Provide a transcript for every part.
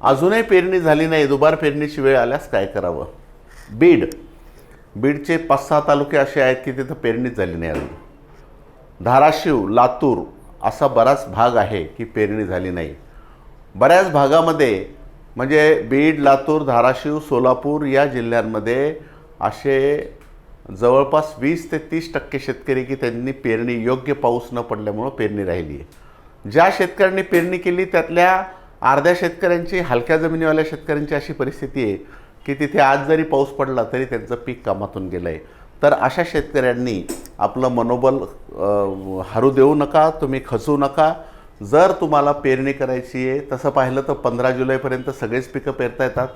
अजूनही पेरणी झाली नाही दुबार पेरणीची वेळ आल्यास काय करावं? बीड. बीडचे पाच सहा तालुके असे आहेत की तिथं पेरणीच झाली नाही अजून. धाराशिव लातूर असा बराच भाग आहे की पेरणी झाली नाही. बऱ्याच भागामध्ये म्हणजे बीड लातूर धाराशिव सोलापूर या जिल्ह्यांमध्ये असे जवळपास वीस ते तीस टक्के शेतकरी की त्यांनी पेरणी योग्य पाऊस न पडल्यामुळं पेरणी राहिली आहे ज्या शेतकऱ्यांनी पेरणी केली त्यातल्या अर्ध्या शेतकऱ्यांची हलक्या जमिनीवाल्या शेतकऱ्यांची अशी परिस्थिती आहे की तिथे आज जरी पाऊस पडला तरी त्यांचं पीक कामातून गेलं आहे तर अशा शेतकऱ्यांनी आपलं मनोबल हारू हरू देऊ नका तुम्ही खचू नका. जर तुम्हाला पेरणी करायची आहे तसं पाहिलं तर पंधरा जुलैपर्यंत सगळेच पिकं पेरता येतात.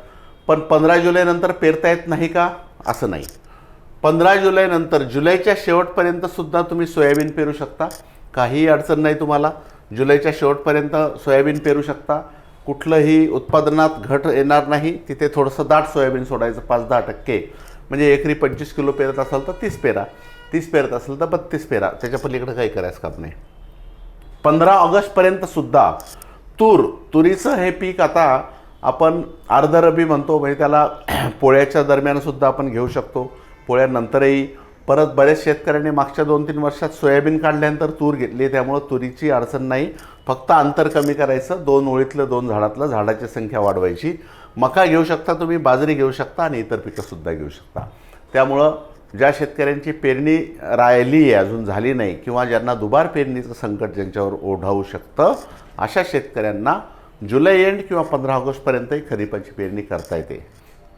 पण पंधरा जुलैनंतर पेरता येत नाही का? असं नाही. पंधरा जुलैनंतर जुलैच्या शेवटपर्यंत सुद्धा तुम्ही सोयाबीन पेरू शकता. काहीही अडचण नाही तुम्हाला. जुलैच्या शेवटपर्यंत सोयाबीन पेरू शकता. कुठलंही उत्पादनात घट येणार नाही. तिथे थोडंसं दाट सोयाबीन सोडायचं पाच दहा टक्के. म्हणजे एकरी पंचवीस किलो पेरत असाल तर तीस पेरा. तीस पेरत असेल तर बत्तीस पेरा. त्याच्या पलीकडे काही करायचं काम नाही. पंधरा ऑगस्टपर्यंत सुद्धा तूर तुरीचं हे पीक आता आपण अर्धरबी म्हणतो. म्हणजे त्याला पोळ्याच्या दरम्यानसुद्धा आपण घेऊ शकतो. पोळ्यानंतरही परत बरेच शेतकऱ्यांनी मागच्या दोन तीन वर्षात सोयाबीन काढल्यानंतर तूर घेतली त्यामुळं तुरीची अडचण नाही. फक्त अंतर कमी करायचं दोन ओळीतलं दोन झाडातलं झाडाची संख्या वाढवायची. मका घेऊ शकता तुम्ही बाजरी घेऊ शकता आणि इतर पिकंसुद्धा घेऊ शकता. त्यामुळं ज्या शेतकऱ्यांची पेरणी राहिली आहे अजून झाली नाही किंवा ज्यांना दुबार पेरणीचं संकट ज्यांच्यावर ओढावू शकतं अशा शेतकऱ्यांना जुलै एंड किंवा पंधरा ऑगस्टपर्यंतही खरीपाची पेरणी करता येते.